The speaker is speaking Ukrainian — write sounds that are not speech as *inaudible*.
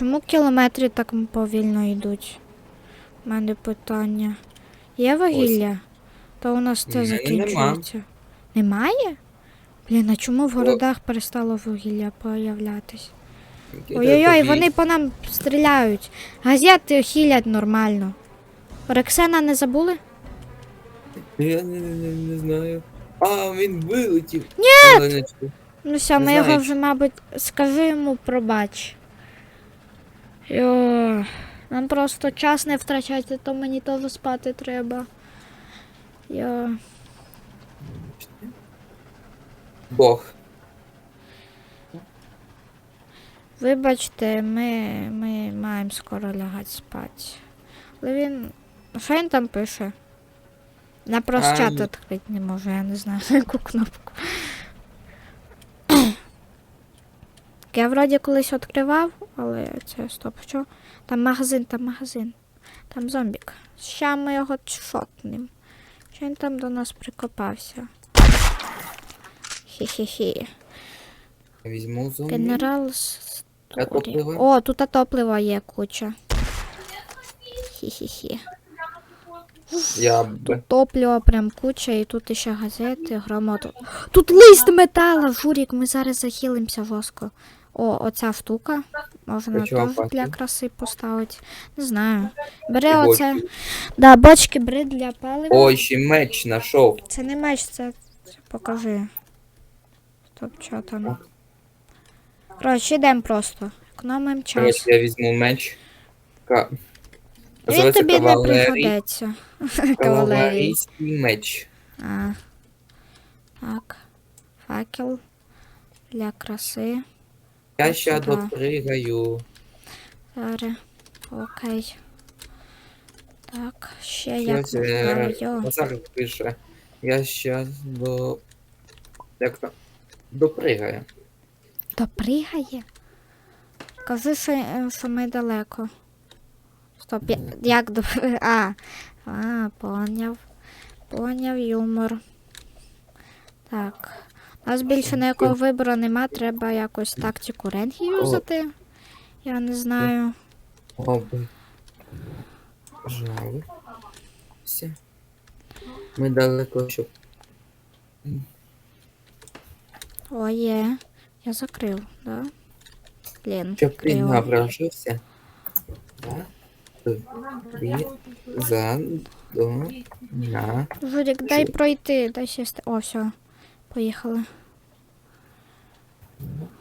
чому кілометри так повільно йдуть? У мене питання. Є вугілля? То у нас це закінчується. Немає? Блін, а чому в городах перестало вугілля появлятись? Ой-ой-ой, вони по нам стріляють. Газети хілять нормально. Рексена не забули? Я не, не, не знаю. А, він вилетів. Ні! Ну все, ми його вже, мабуть, скажи йому пробач. Йо, нам просто час не втрачати, то мені теж спати треба. Йо. Бог. Вибачте, ми, ми маємо скоро лягати спати. Але він. Що він там пише? Я просто чат відкрити не можу, я не знаю *laughs* яку кнопку. Я вроді колись відкривав, але це стоп, що? Там магазин, там магазин. Там зомбік. Ща ми його шотнем. Що він там до нас прикопався? Хі-хі-хі. Візьму зомбі. Генерал топливо? О, тут топлива є куча. Хі-хі-хі. Я б. Топлива прям куча, і тут ще газети, громото. Тут лист метала, Журік, ми зараз захилимося жорстко. О, оця штука. Можна теж для краси поставити. Не знаю. Бери І оце. бочки. Да, бочки бери для палива. Ой, ще меч знайшов. Це не меч, це, це покажи. Стоп, що там. Коротше, йдемо просто. Економимо час. Якщо я візьму меч. Ка... Він Називається тобі не кавалерій. пригодиться. *laughs* Кавалерій. Кавалерійський меч. А. Так. Факел. Для краси. Я ще Да. допригаю. Зараз. Окей. Так, ще я- знаю. Назар пише. Я щас до. Як там? Допригаю. То пригає. Кажи, що, е, ми далеко. Стоп, я- як до. *laughs* А. А, поняв. Поняв юмор. Так. У нас більше ніякого вибору нема, треба якось тактику ренгі юзати. Я не знаю. Жаль. Все. Ми далеко, щоб. О, є. Я закрив, да? Блін, Щоб навражився. Так. Тобі за до на Журік, дай пройти, дай сісти. О, все. Поїхали. Mm-hmm.